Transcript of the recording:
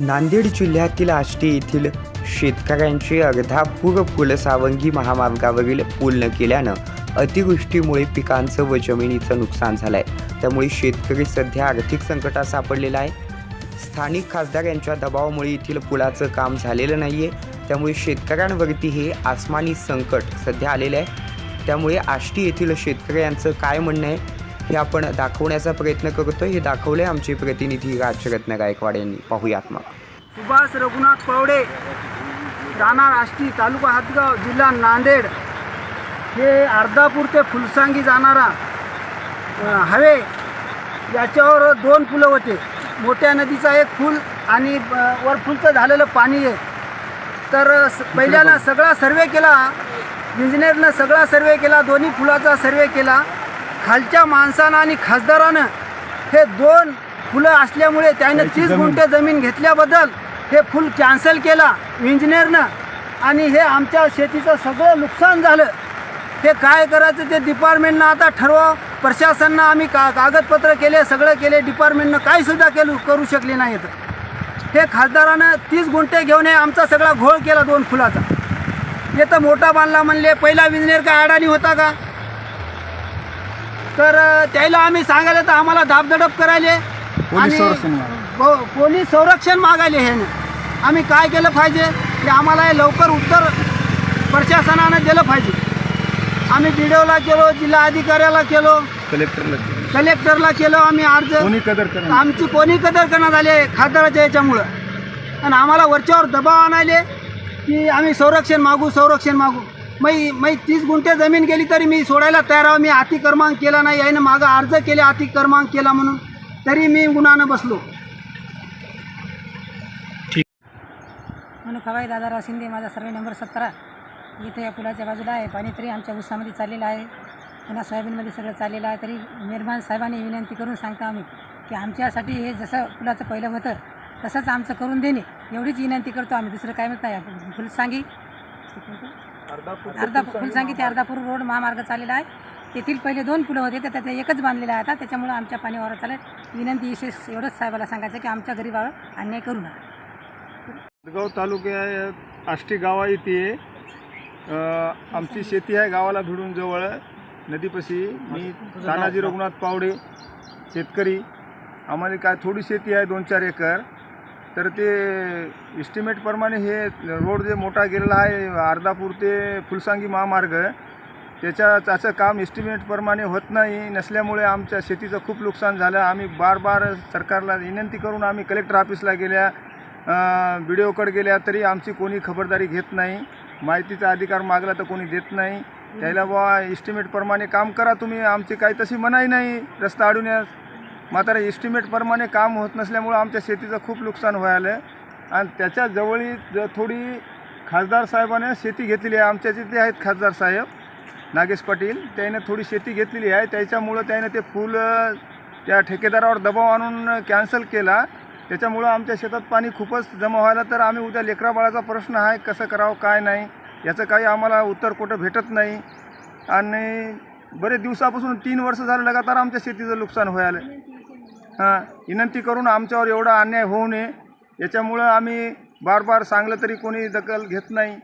नांदेड जिल्ह्यातील आष्टी येथील शेतकऱ्यांचे अर्धापूर फुलसावंगी महामार्गावरील पूल न केल्यानं अतिवृष्टीमुळे पिकांचं व जमिनीचं नुकसान झालं आहे त्यामुळे शेतकरी सध्या आर्थिक संकटात सापडलेला आहे. स्थानिक खासदार यांच्या दबावामुळे येथील पुलाचं काम झालेलं नाही आहे त्यामुळे शेतकऱ्यांवरती हे आसमानी संकट सध्या आलेलं आहे. त्यामुळे आष्टी येथील शेतकऱ्यांचं काय म्हणणं आहे? हे आपण दाखवण्याचा प्रयत्न करतो हे दाखवले आमचे प्रतिनिधी राजरत्न गायकवाड यांनी. पाहूयात मग. सुभाष रघुनाथ पवडे राणा आष्टी तालुका हातगाव जिल्हा नांदेड. हे अर्धापूर ते फुलसांगी जाणारा हवे. याच्यावर दोन पुलं होते. मोठ्या नदीचा एक फुल आणि वर फुलचं झालेलं पाणी आहे. तर पहिल्याला स- पहिल्यानं सगळा सर्वे केला. इंजिनियरनं सगळा सर्वे केला. दोन्ही फुलाचा सर्वे केला. खालच्या माणसानं आणि खासदारानं हे दोन फुलं असल्यामुळे त्याने तीस गुंठे जमीन घेतल्याबद्दल हे फुल कॅन्सल केला इंजिनियरनं. आणि हे आमच्या शेतीचं सगळं नुकसान झालं. हे काय करायचं ते डिपार्टमेंटनं आता ठरवा प्रशासनानं आम्ही का कागदपत्र केले सगळं केले. डिपार्टमेंटनं काहीसुद्धा केलं करू शकले नाहीत. हे खासदारानं तीस गुंठे घेऊन हे आमचा सगळा घोळ केला दोन फुलाचा. हे तर मोठा बांधला म्हणले पहिला इंजिनियर काय अडाणी होता का? तर त्याला आम्ही सांगायला तर आम्हाला दाबदडप करायले. आणि पो- पोलीस संरक्षण मागायले हे. आम्ही काय केलं पाहिजे? की आम्हाला हे लवकर उत्तर प्रशासनानं दिलं पाहिजे. आम्ही बी केलो जिल्हा अधिकाऱ्याला केलो. कलेक्टरला कलेक्टरला केलो आम्ही अर्ज. कोणी कदर करा आमची कोणी कदर करण्यात आले खासदाराच्या याच्यामुळं. आणि आम्हाला वरच्यावर दबाव आणायले की आम्ही संरक्षण मागू संरक्षण मागू. मै मी तीस गुंठे जमीन गेली तरी मी सोडायला तयार आहे. मी अति क्रमांक केला नाही. यानं मागं अर्ज केले अति क्रमांक केला म्हणून. तरी मी गुणानं बसलो. म्हणून खवाई दादाराव शिंदे माझा सर्वे नंबर सतरा. इथे या पुलाच्या बाजूला आहे. पाणी तरी आमच्या उसामध्ये चाललेलं आहे. पुन्हा सोयाबीनमध्ये सगळं चाललेलं आहे. तरी निर्माण साहेबांनी विनंती करून सांगतो आम्ही की आमच्यासाठी हे जसं पुलाचं पहिलं होतं तसंच आमचं करून देणे. एवढीच विनंती करतो आम्ही. दुसरं काय म्हणत नाही. फुलसांगी अर्धा फुलसांगी ते अर्धापूर रोड महामार्ग चाललेला आहे. तेथील पहिले दोन पुलं होते तर त्यात एकच बांधलेलं आहे आता. त्याच्यामुळं आमच्या पाणीवर चालेल. विनंती विशेष एवढंच साहेबाला सांगायचं की आमच्या गरीबावर अन्याय करू नका. गाव तालुक्या आष्टी गावा अ, आमची शेती आहे गावाला भिडून जवळ. नदीपाशी मी तानाजी रघुनाथ पावडे शेतकरी. आम्हाला काय थोडी शेती आहे दोन चार एकर. तर ते इस्टिमेटप्रमाणे हे रोड जे मोठा गेलेला आहे अर्धापूर ते फुलसांगी महामार्ग त्याच्या त्याचं काम इस्टिमेटप्रमाणे होत नाही नसल्यामुळे आमच्या शेतीचं खूप नुकसान झालं. आम्ही बार बार सरकारला विनंती करून आम्ही कलेक्टर ऑफिसला गेल्या बी डी ओकडे गेल्या तरी आमची कोणी खबरदारी घेत नाही. माहितीचा अधिकार मागला तर कोणी देत नाही. त्याला बा इस्टिमेटप्रमाणे काम करा तुम्ही आमची काही तशी मनाई नाही. रस्ता अडवण्यास मात्र इस्टिमेटप्रमाणे काम होत नसल्यामुळं आमच्या शेतीचं खूप नुकसान व्हायलं आणि त्याच्या जवळी ज थोडी खासदार साहेबाने शेती घेतलेली आहे. आमच्या तिथे आहेत खासदार साहेब नागेश पाटील त्याने थोडी शेती घेतलेली आहे. त्याच्यामुळं त्याने ते फूल त्या ठेकेदारावर दबाव आणून कॅन्सल केला. त्याच्यामुळं आमच्या शेतात पाणी खूपच जमा व्हायला तर आम्ही उद्या लेकराबाळाचा प्रश्न आहे कसं करावं काय नाही याचं काही आम्हाला उत्तर कुठं भेटत नाही. आणि बरेच दिवसापासून तीन वर्ष झालं लगातार आमच्या शेतीचं नुकसान व्हायला विनंती करून आमच्यावर एवढा अन्याय होऊ नये. याच्यामुळं आम्ही बार बार सांगलं तरी कोणी दखल घेत नाही.